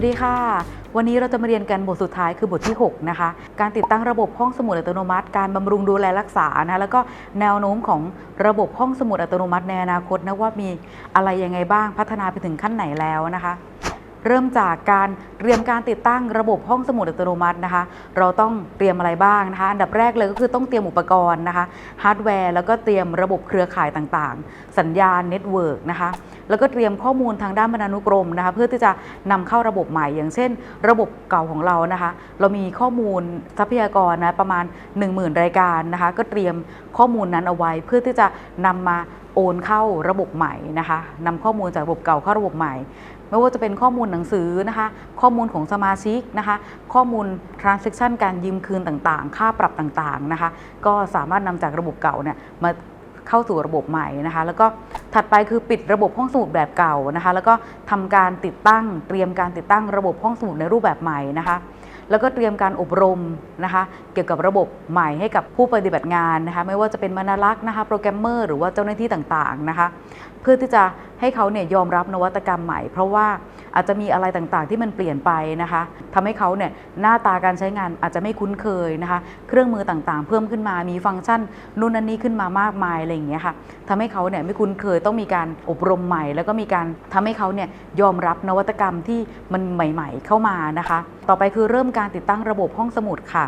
วัสดีค่ะ วันนี้เราจะมาเรียนกันบทสุดท้ายคือบทที่ 6 นะคะ การติดตั้งระบบห้องสมุดอัตโนมัติ การบำรุงดูแลรักษานะแล้วก็แนวโน้มของระบบห้องสมุดอัตโนมัติในอนาคตนะว่ามีอะไรยังไงบ้างพัฒนาไปถึงขั้นไหนแล้วนะคะเริ่มจากการเตรียมการติดตั้งระบบห้องสมุดอัตโนมัตินะคะ เราต้องเตรียมอะไรบ้างนะคะอันดับแรกเลยก็คือต้องเตรียมอุปกรณ์นะคะฮาร์ดแวร์แล้วก็เตรียมระบบเครือข่ายต่างๆ สัญญาณเน็ตเวิร์กนะคะ แล้วก็เตรียมข้อมูลทางด้านบรรณานุกรมนะคะเพื่อที่จะนำเข้าระบบใหม่ อย่างเช่น ระบบเก่าของเรานะคะเรามีข้อมูลทรัพยากรนะประมาณ 10,000 รายการนะคะก็เตรียมข้อมูลนั้นเอาไว้ เพื่อที่จะนำมาโอนเข้าระบบใหม่นะคะนำข้อมูลจากระบบเก่าเข้าระบบใหม่ไม่ว่าจะเป็นข้อมูลหนังสือนะคะ ข้อมูลของสมาชิกนะคะ ข้อมูล transaction การยืมคืนต่างๆ ค่าปรับต่างๆนะคะ ก็สามารถนำจากระบบเก่าเนี่ยมา เข้าสู่ระบบใหม่นะคะ แล้วก็ถัดไปคือปิดระบบห้องสมุดแบบเก่านะคะ แล้วก็ทำการติดตั้งเตรียมการติดตั้งระบบห้องสมุดในรูปแบบใหม่นะคะ แล้วก็เตรียมการอบรมนะคะเกี่ยวกับระบบใหม่ให้กับผู้ปฏิบัติงานนะคะไม่ว่าจะเป็นบรรลักษ์นะคะโปรแกรมเมอร์หรือว่าเจ้าหน้าที่ต่างๆนะคะเพื่อที่จะให้เขาเนี่ยยอมรับนวัตกรรมใหม่ เพราะว่าอาจจะมีอะไรต่างๆที่มันเปลี่ยนไปนะคะทำให้เขาเนี่ยหน้าตาการใช้งานอาจจะไม่คุ้นเคยนะคะเครื่องมือต่างๆ เพิ่มขึ้นมามีฟังก์ชันนู่นนั่นนี่ขึ้นมามากมายอะไรอย่างเงี้ยค่ะทำให้เขาเนี่ยไม่คุ้นเคยต้องมีการอบรมใหม่ แล้วก็มีการทำให้เขาเนี่ยยอมรับนวัตกรรมที่มันใหม่ ๆ เข้ามานะคะ ต่อไปคือเริ่มการติดตั้งระบบห้องสมุดค่ะ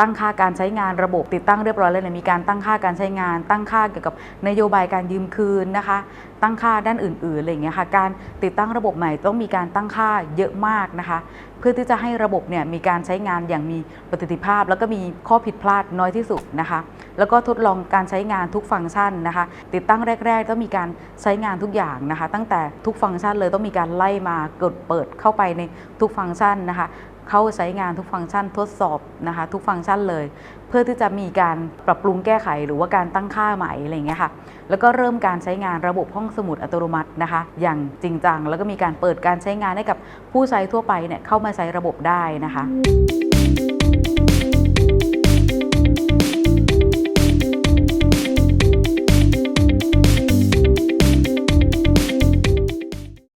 ตั้งค่าการใช้งานระบบติดตั้งเรียบร้อยแล้วเนี่ยมีการตั้งค่าการใช้งาน ตั้งค่าเกี่ยวกับนโยบายการยืมคืนนะคะ ตั้งค่าด้านอื่นๆอะไรอย่างเงี้ยค่ะ การติดตั้งระบบใหม่ต้องมีการตั้งค่าเยอะมากนะคะ เพื่อที่จะให้ระบบเนี่ยมีการใช้งานอย่างมีประสิทธิภาพ แล้วก็มีข้อผิดพลาดน้อยที่สุดนะคะ แล้วก็ทดลองการใช้งานทุกฟังก์ชันนะคะ ติดตั้งแรก ๆ ต้องมีการใช้งานทุกอย่างนะคะ ตั้งแต่ทุกฟังก์ชันเลยต้องมีการไล่มากดเปิดเข้าไปในทุกฟังก์ชันนะคะ เข้าใช้งานทุกฟังก์ชันทดสอบนะคะทุกฟังก์ชันเลย เพื่อที่จะมีการปรับปรุงแก้ไขหรือว่าการตั้งค่าใหม่อะไรเงี้ยค่ะแล้วก็เริ่มการใช้งานระบบห้องสมุดอัตโนมัตินะคะ อย่างจริงจังแล้วก็มีการเปิดการใช้งานให้กับผู้ใช้ทั่วไปเนี่ยเข้ามาใช้ระบบได้นะคะ